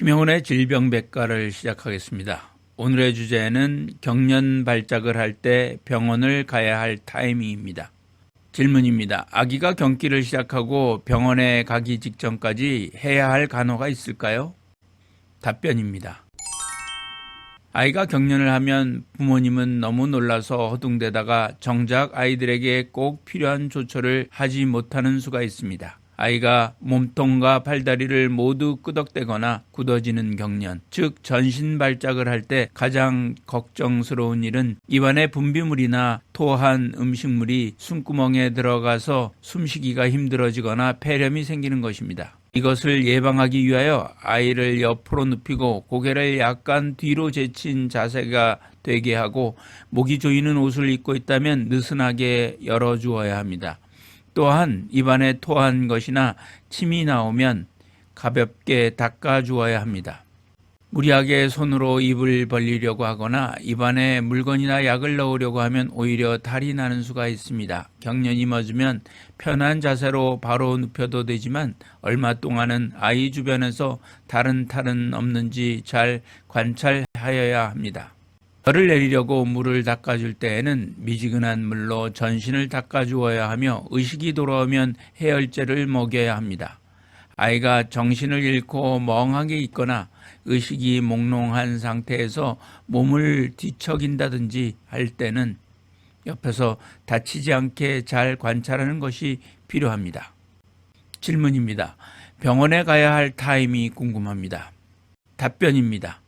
김영훈의 질병백과를 시작하겠습니다. 오늘의 주제는 경련 발작을 할 때 병원을 가야 할 타이밍입니다. 질문입니다. 아기가 경기를 시작하고 병원에 가기 직전까지 해야 할 간호가 있을까요? 답변입니다. 아이가 경련을 하면 부모님은 너무 놀라서 허둥대다가 정작 아이들에게 꼭 필요한 조처를 하지 못하는 수가 있습니다. 아이가 몸통과 팔다리를 모두 끄덕대거나 굳어지는 경련, 즉 전신 발작을 할 때 가장 걱정스러운 일은 입안에 분비물이나 토한 음식물이 숨구멍에 들어가서 숨쉬기가 힘들어지거나 폐렴이 생기는 것입니다. 이것을 예방하기 위하여 아이를 옆으로 눕히고 고개를 약간 뒤로 제친 자세가 되게 하고 목이 조이는 옷을 입고 있다면 느슨하게 열어주어야 합니다. 또한 입안에 토한 것이나 침이 나오면 가볍게 닦아 주어야 합니다. 무리하게 손으로 입을 벌리려고 하거나 입안에 물건이나 약을 넣으려고 하면 오히려 탈이 나는 수가 있습니다. 경련이 멎으면 편한 자세로 바로 눕혀도 되지만 얼마 동안은 아이 주변에서 다른 탈은 없는지 잘 관찰하여야 합니다. 열을 내리려고 물을 닦아줄 때에는 미지근한 물로 전신을 닦아주어야 하며 의식이 돌아오면 해열제를 먹여야 합니다. 아이가 정신을 잃고 멍하게 있거나 의식이 몽롱한 상태에서 몸을 뒤척인다든지 할 때는 옆에서 다치지 않게 잘 관찰하는 것이 필요합니다. 질문입니다. 병원에 가야 할 타임이 궁금합니다. 답변입니다.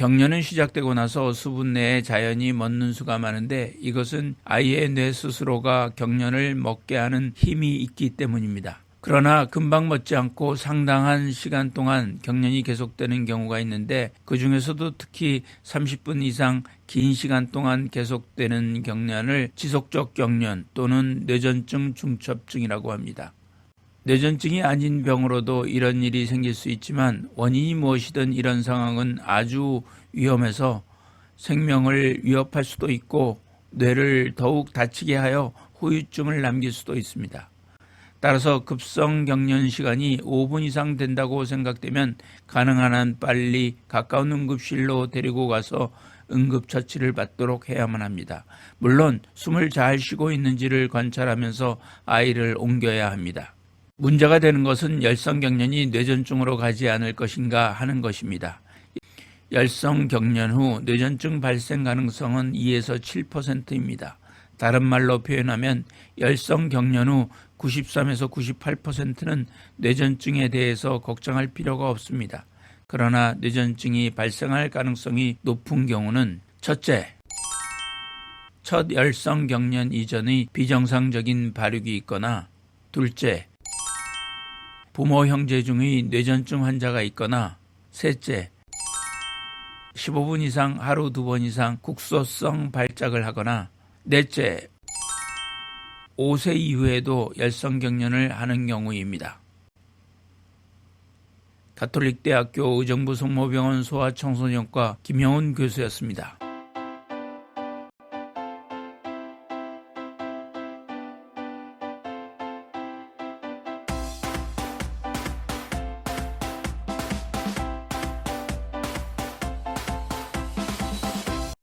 경련은 시작되고 나서 수분 내에 자연히 멎는 수가 많은데 이것은 아이의 뇌 스스로가 경련을 먹게 하는 힘이 있기 때문입니다. 그러나 금방 멎지 않고 상당한 시간 동안 경련이 계속되는 경우가 있는데 그 중에서도 특히 30분 이상 긴 시간 동안 계속되는 경련을 지속적 경련 또는 뇌전증 중첩증이라고 합니다. 뇌전증이 아닌 병으로도 이런 일이 생길 수 있지만 원인이 무엇이든 이런 상황은 아주 위험해서 생명을 위협할 수도 있고 뇌를 더욱 다치게 하여 후유증을 남길 수도 있습니다. 따라서 급성 경련 시간이 5분 이상 된다고 생각되면 가능한 한 빨리 가까운 응급실로 데리고 가서 응급처치를 받도록 해야만 합니다. 물론 숨을 잘 쉬고 있는지를 관찰하면서 아이를 옮겨야 합니다. 문제가 되는 것은 열성 경련이 뇌전증으로 가지 않을 것인가 하는 것입니다. 열성 경련 후 뇌전증 발생 가능성은 2에서 7%입니다. 다른 말로 표현하면 열성 경련 후 93에서 98%는 뇌전증에 대해서 걱정할 필요가 없습니다. 그러나 뇌전증이 발생할 가능성이 높은 경우는 첫째, 첫 열성 경련 이전의 비정상적인 발육이 있거나 둘째, 부모 형제 중의 뇌전증 환자가 있거나 셋째 15분 이상 하루 두 번 이상 국소성 발작을 하거나 넷째 5세 이후에도 열성 경련을 하는 경우입니다. 가톨릭대학교 의정부 성모병원 소아청소년과 김영훈 교수였습니다.